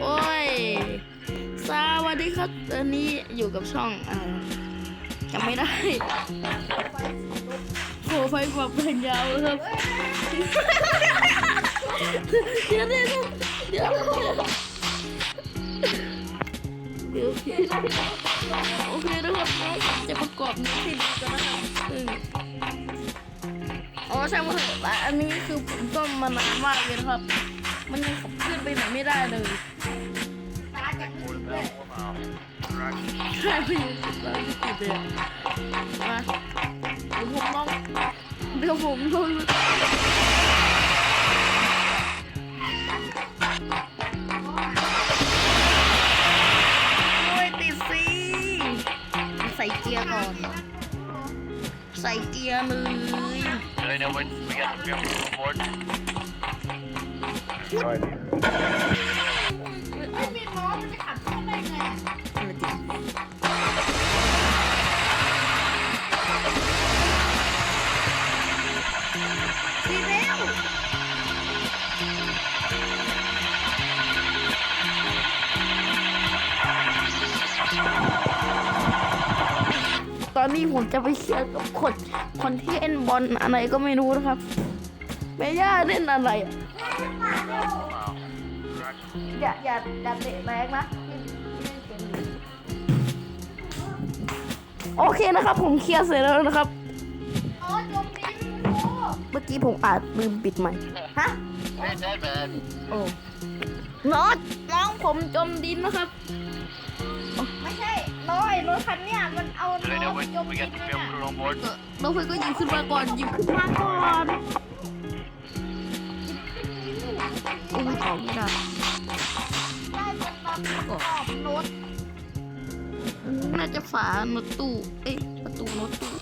โอ้ย สวัสดีครับตอนนี้อยู่กับช่องอ่าจำไม่ได้โผไฟกว่าเป็นยาวครับเดี๋ยวเดี๋ยวเดี๋ยวเดี๋ยวโอเคนะครับจะประกอบนี้ที่ดีกันนะครับอ๋อใช่ไหมแต่อันนี้คือผมต้มมานานมากเลยครับ มันยังขับเคลื่อน ไม่ได้เลยใช่พี่เราติดเลยมาเดี๋ยวผมลองเดี๋ยวผมลองโอ้ยติดสิใส่เกียร์ก่อน ใส่เกียร์เลย Do they know when we got the film on board? ไม่มีล้อมันจะขับเครื่องได้ไงอะอะไรติดีแล้วตอนนี้ผมจะไปเชียร์กับคนคนที่เล่นบอลอะไรก็ไม่รู้นะครับ เมย่าเล่นอะไรอะอย่าอย่าอย่าเตะแรงนะโอเคนะครับ ผมเคลียร์เสร็จแล้วนะครับอ๋อจมดินโอ้เมื่อกี้ผมอาจลืมปิดใหม่ฮะ Hey, Dad, man. โอ้น้องน้องผมจมดินนะครับไม่ใช่ร้อยรถคันเนี้ยมันเอา Do they ล้อ know ไป when จม we ดิ got น the นั่น film น่ะ crew on board? เออน้องเฟยก็หยิบขึ้นมาก่อนหยิบขึ้นมาก่อน อุ้มออกไม่ได้ได้เป็นแบบขอบรถน่าจะฝารถตู้ เอ๊ะประตูรถตู้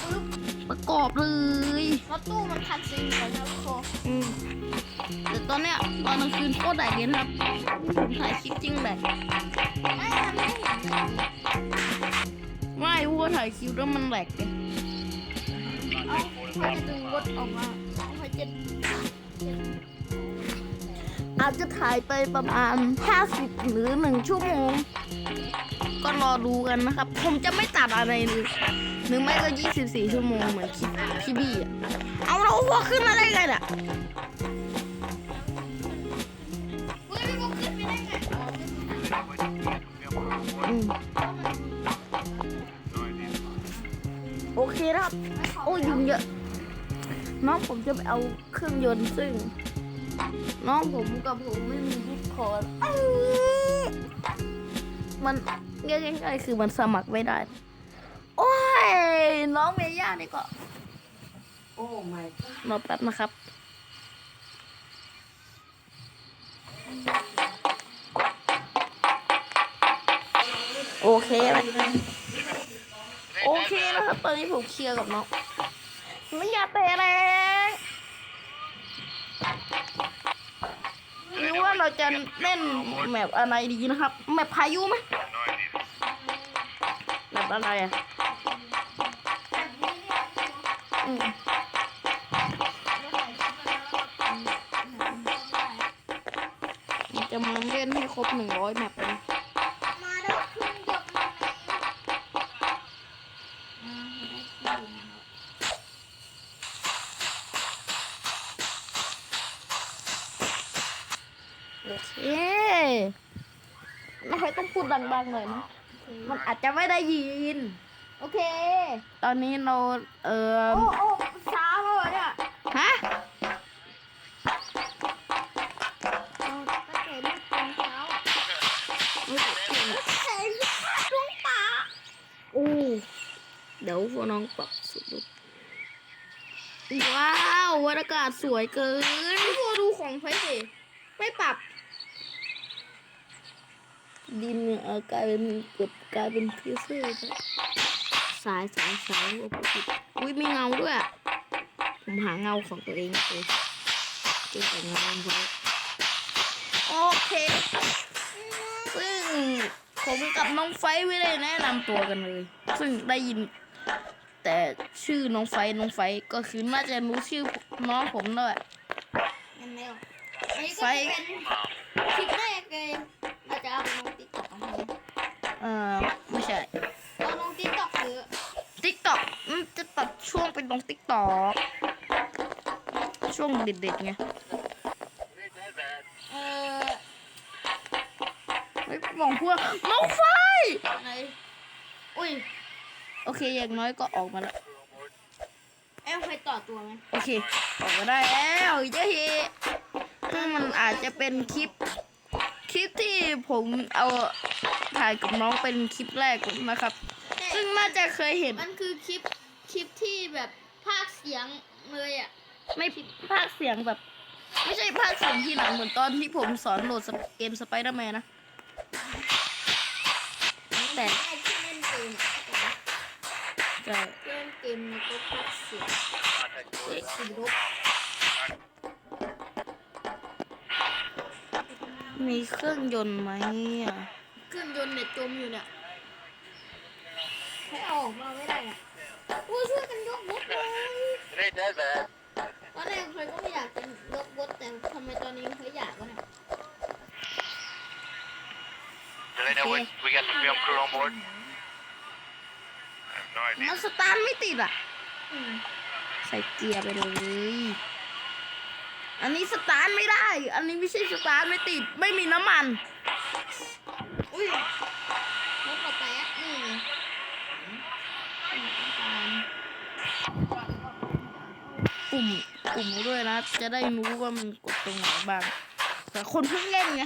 ปึ๊บประกอบเลยรถตู้มันคันซีนของนะทุกคนอืมแต่ตอนเนี้ยตอนกลางคืนโคตรแดดเลยนะครับผมถ่ายคลิปจริงแหละไม่มันไม่เห็นเลยไม่วัวถ่ายคลิปแล้วมันแหลกเลยเอาเขาจะดึงรถออกมาเขาจะ อาจจะถ่ายไปประมาณ 50 หรือ 1 ชั่วโมง ก็รอดูกันนะครับ ผมจะไม่ตัดอะไรเลยหรือไม่ก็ 24 ชั่วโมง เหมือนคลิปพี่บี้อะเอาเราวัวขึ้นมาได้ไงน่ะเฮ้ยมันขึ้นไปได้ไงอ๋อไม่รู้ Do they know when we got the film crew on board? อืม No idea. โอเคนะครับ โอ้ยยุงเยอะ น้องผมจะไปเอาเครื่องยนต์ซึ่ง น้องผมกับผมไม่มีดิสคอร์ดมันเรียกง่ายๆคือมันสมัครไม่ได้ โอ้ย น้องเมย่านี่ก็โอ้ไม่รอแป๊บนะครับ โอเคไหมโอเคนะครับ ตอนนี้ผมเคลียร์กับน้องไม่อยากเตะแรง หรือว่าเราจะเล่นแมปอะไรดีนะครับ แมปพายุไหมแมปอะไรอะแบบนี้เนี่ยอืมาราทำหนังได้มันจะมาเล่นให้ครบหนึ่งร้อยแมปเลย เคไม่ค่อยต้องพูดดังๆหน่อยนะ มันอาจจะไม่ได้ยิน โอเค ตอนนี้เราเออโอ้โอ้ช้ามากเลยเนี่ย ฮะเอาตั้งแต่ลูกตอนเช้าเห็นดวงตาโอ้เดี๋ยวพวกน้องปรับสุดดูว้าวบรรยากาศสวยเกินพี่บัวดูของไฟสิไม่ปรับ ดินเนี่ยเอ่อกลายเป็นเกือบกลายเป็นพิเศษแล้วสายสายสายโอ้โหผิดอุ้ยมีเงาด้วยอะผมหาเงาของตัวเองเลยเก็บแต่เงาไว้โอเค ซึ่งผมกับน้องไฟไม่ได้แนะนำตัวกันเลย ซึ่งได้ยิน แต่ชื่อน้องไฟน้องไฟก็คือน่าจะรู้ชื่อน้องผมด้วยยังไงอะอั เออไม่ใช่ลงติ๊กต็อกหรือติ๊กต็อกจะตัดช่วงไป็นลงติ๊กต็อกช่วงเด็ดๆไงเออไม่มองพวกมองไฟไหนอุ้ยโอเคอย่างน้อยก็ออกมาแล้วเอ้เคยต่อตัวไหมโอเคออกมาได้แล้วเจ๊ฮีซึ่งมันอาจจะเป็นคลิป คลิปที่ผมเอา ถ่ายกับน้องเป็นคลิปแรกนะครับ ซึ่งน่าจะเคยเห็น มันคือคลิปคลิปที่แบบภาคเสียงเลยอะ ไม่ภาคเสียงแบบ ไม่ใช่ภาคเสียงที่หลังเหมือนตอนที่ผมสอนโหลดเกมสไปเดอร์แมนนะ แต่แม่ที่เล่นเกมอะจะเล่นเกมแล้วก็ภาคเสียง Contact เด็ก yours. สีรบมีเครื่องยนต์ไหมอะ เครื่องยนต์เนี่ยจมอยู่เนี่ยให้เอาออกมาไม่ได้อะโอ้ยช่วยกันยกรถเลย It ain't that bad. ตอนแรกเคยก็ไม่อยากจะยกรถแต่ทำไมตอนนี้เคยอยากวะเนี่ย Do they know we, we got the film crew on board? I have no มั idea. นสตาร์ทไม่ติดอะ อืมใส่เกียร์ไปเลย อันนี้สตาร์ทไม่ได้ อันนี้ไม่ใช่สตาร์ทไม่ติด ไม่มีน้ำมัน อุ้ยรถต่อไปอะนี่ไงอืมต้องการปุ่มปุ่มด้วยนะ จะได้รู้ว่ามันกดตรงไหนบ้างแต่คนเพิ่งเล่นไง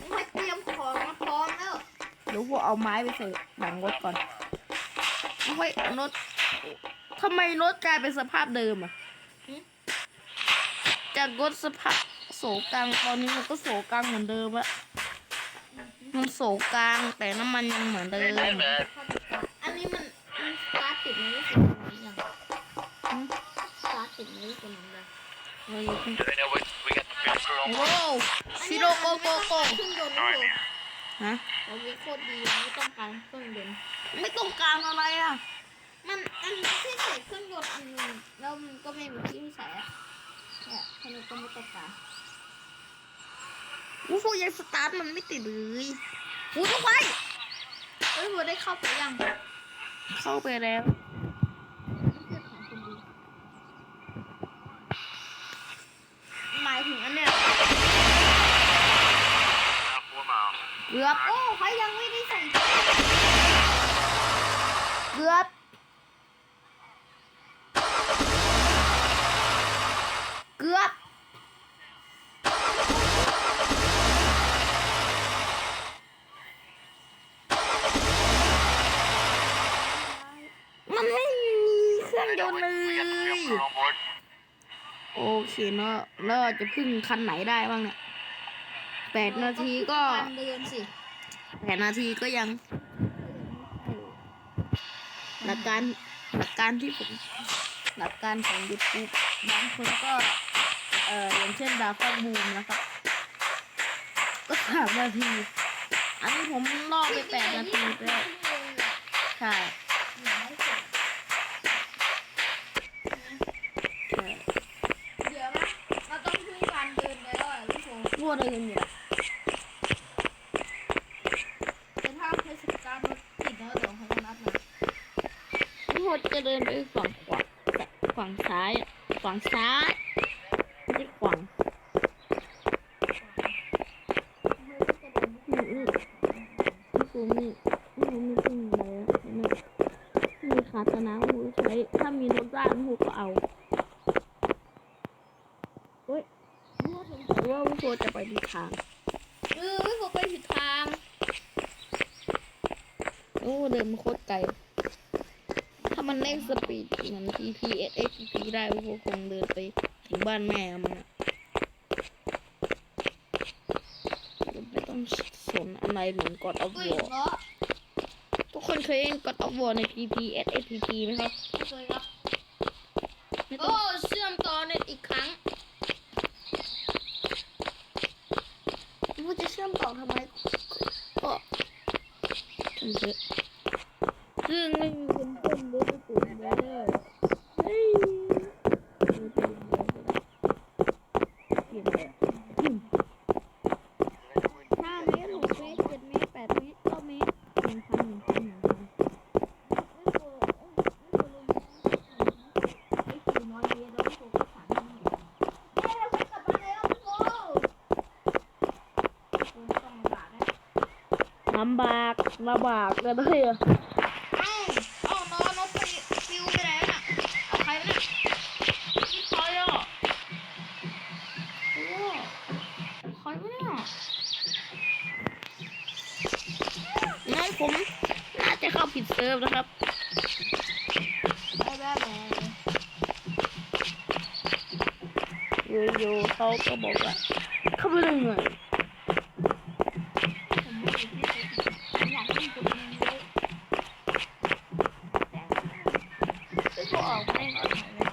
ต้องให้เตรียมของมาพร้อมแล้วเดี๋ยวพวกเอาไม้ไปใส่หลังรถก่อนเฮ้ยรถทำไมรถกลายเป็นสภาพเดิมอะหึจากรถสภาพโศกลางตอนนี้มันก็โศกลางเหมือนเดิมอะ มันโศกลาง แต่น้ำมันยังเหมือนเดิ Ain't ม that bad. อันนี้มันมันสตาร์ทติดไหมรู้สึกมันยังหึสตาร์ทติดไหมรู้สึกมันยังเราอยู่ที่ Do they know we, we got the film crew on โอ้ board? ชิโรโกโกโกเครื่องยนต์ No เลย idea. ฮะเราวิโคตรดีไม่ต้องการเครื่องยนต์ไม่ต้องการอะไรอะมันอันที่ใส่เครื่องยนต์อันหนึงแล้วมันก็ไม่มีที่ใส่อะเนี่ยทำไมก็ไม่ต้องการ อู้ฟูยังสตาร์ทมันไม่ติดเลยอู้ทุกไฟเฮ้ยหัวได้เข้าไปยังเข้าไปแล้วเพื่อนของคนดีหมายถึงอันเนี้ย Now four miles. เกือบโอ้เขายังไม่ได้ใส่เกือบเกือบ มันไม่มีเครื่อง Do they ย know น we, ต์เล we got the film ย crew on board? โอ เคเนาะแล้วเราจะพึ่งคันไหนได้บ้างเนี่ยแปดนาทีก็การเดินสิแปดนาทีก็ยังหลักการหลักการที่ผมหลักการของ YouTube บางคนก็เอ่ออย่างเช่นดาวฟักบูมนะครับก็สามนาที อันนี้ผมล่อไปแปดนาทีไปแล้วใช่ใช่ เดี๋ยวนะเราต้องพึ่งการเดินไปแล้วอะ ตัวเดินอยู่แต่ถ้าเคยสตาร์ทรถติดแล้วเดี๋ยวเขาจะนัดมาวัวจะเดินไปฝั่งขวาฝั่งซ้ายฝั่งซ้ายไม่ใช่ฝั่งนี่นี่นี่คือมีนี่มีพึ่งเห็นไหมมีคาตนะหูใช้ถ้ามีรถบ้านหูก็เอาเฮ้ย แต่ว่าวิโฟจะไปดีทางเออพี่โฟไปผิดทาง โอ้เดินมาโคตรไกล ถ้ามันเร่งสปีดเหมือน TP S X P ได้วิโฟคงเดินไปถึงบ้านแม่มันอะไม่ต้องสนอะไรเหมือนกดออฟอุ้ยวอร์เนาะทุกคนเคยเล่นกดออฟวอร์ใน TP S X P ไหมครับไม่เคยครับไม่ต้โอ้องเชื่อมต่อเน็ตอีกครั้ง ว่าจะเชื่อมต่อทำไม ก็ทำเถอะเรื่องไม่มีคนต้นรู้ไปปลูกเลยเฮ้ยเออไปเดี๋ยวไปเดี๋ยวเก็บเลยห้าเมตรหกเมตรเจ็ดเมตรแปดเมตรเก้าเมตรหนึ่งพันหนึ่งพันหนึ่งพัน ไม่โฟไม่โฟลง ลำบากลำบากกันเลยอะเอ้าเอ้านอนนกฟิวฟิวไปไหนน่ะเอาใครวะเนี่ยนี่ใครอะโอ้ใครวะเนี่ยน้องผมน่าจะเข้าผิดเซิร์ฟนะครับได้ได้เลยอยู่ๆเขาก็บอกว่าเข้าไปเลยเหมือน ผมไม่รู้ที่ผมอยากให้คุณเองเลยแต่ไม่พอออกไม่ได้ก่อนเลย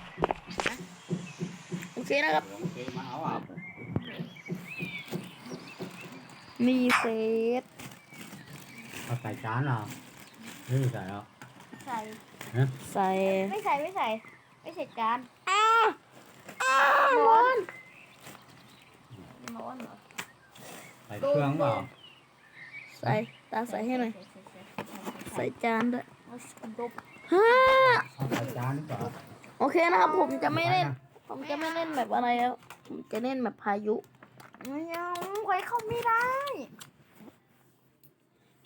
โอเค นะครับโอเคมาเอาอะมีเฟสเอาใส่จานเหรอนี่ใส่แล้วใส่ใส่ไม่ใส่ไม่ใส่ไม่ใส่จานอ้าวอ้าวร้อนร้อนเหรอใส่เครื่องเปล่าใส่ตาใส่ให้หน่อยใส่จานด้วยเอาสกดบฮ่าเอาใส่จานหรือเปล่าโอเคนะครับผมจะไม่เล่น ผมจะไม่เล่นแบบอะไรแล้ว ผมจะเล่นแบบพายุไม่เอาไว้เข้าไม่ได้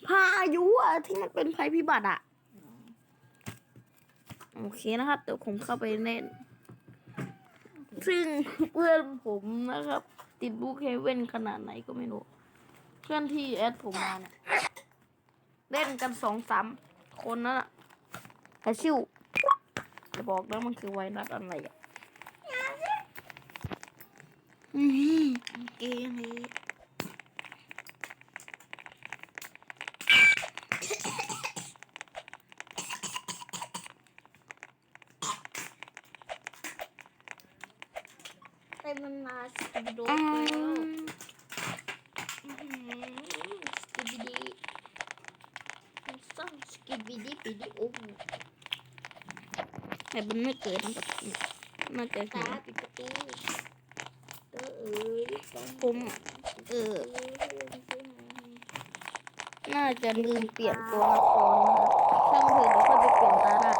พายุอะที่มันเป็นภัยพิบัติอะโอเคนะครับ เดี๋ยวผมเข้าไปเล่น ซึ่งเพื่อนผมนะครับ ติดบุ๊กเฮเว่นขนาดไหนก็ไม่รู้ เพื่อนที่แอดผมมาเนี่ยเล่นกันสองสามคนนั่นแหละแต่ชิวจะบอกแล้วมันคือไวรัสอะไรอะ อืมเกมนี้เต็มมันมาสกิ ผมเออ น่าจะลืมเปลี่ยนตัวละครนะครับช่างเถอะเดี๋ยวค่อยไปเปลี่ยนตาหน้า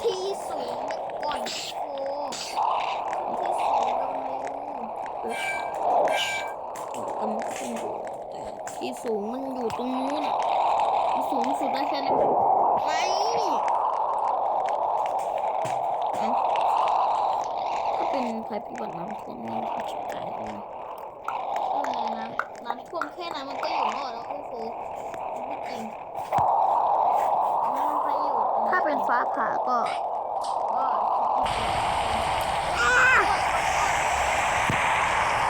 ที่สูงก่อนโอ้ที่สูงเร็ว กำลังขึ้นอยู่แต่ที่สูงมันอยู่ตรงนู้นมันสูงสุดได้แค่นั้นไงเอ้าถ้าเป็น ภัยพิบัติน้ำท่วมนี่มันจะไกลเลยนะเออน้ำน้ำท่วมแค่นั้นมันก็อยู่รอดแล้วโอ้โหไม่จริงน้ำพายุถ้าเป็นฟ้าผ่าก็ก็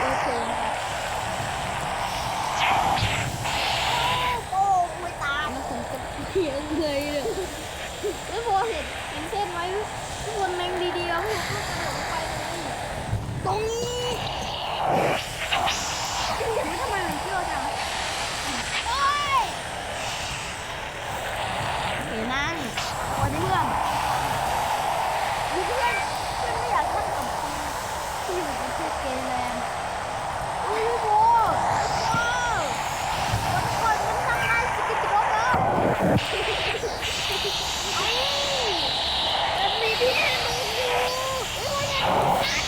โอเคนะครับ โอ้ไม่ตาย แล้วผมจะเพียงเลยเลย ไม่พอเห็นเห็นเส้นไหมทุกคนแมงดีๆแล้วไม่รู้จะหลงไปเลย ตรงนี้ เห็นไหมทำไมมันเชื่อจังโอ้ย เห็นนั่งวันนี้เพื่อน มีเพื่อนเพื่อนไม่อยากนั่งกับคนที่อยู่ประเทศเกแลนด์โอ้ยโว้โอ้คนคนมันทำลายสกิปปี้โดกแล้วเอ้ามันมีพี่ให้มึงอยู่โอ้ยอย่าทำกัน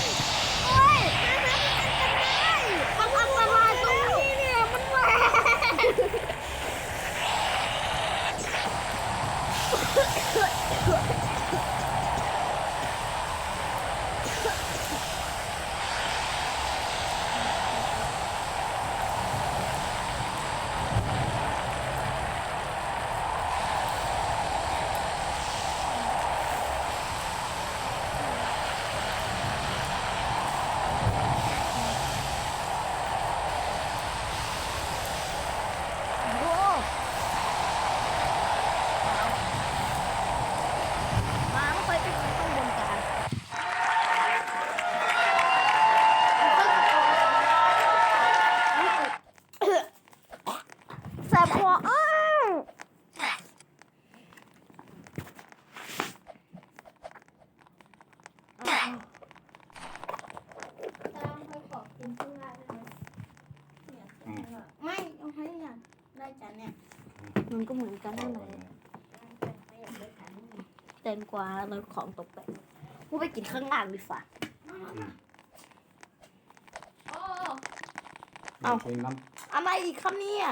โอ้ยมาหามันกันได้มันอันตรายตรงนี้เนี่ยมันแหวก โอ้มาไม่ค่อยไปกินข้างบนกันแสบคออ้าว ไม่เอาให้ยังได้จานเนี่ยมันก็เหมือนกันนั่นแหละแตงกวาแล้วของตกแต่งกูไปกินข้างล่างดีฝ่าอืมโอ้เอาเอะไรอีกครับเนี่ย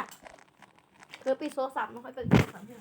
เธอปิดโทรศัพท์ไม่ค่อยเปิดโทรศัพท์เนี่ย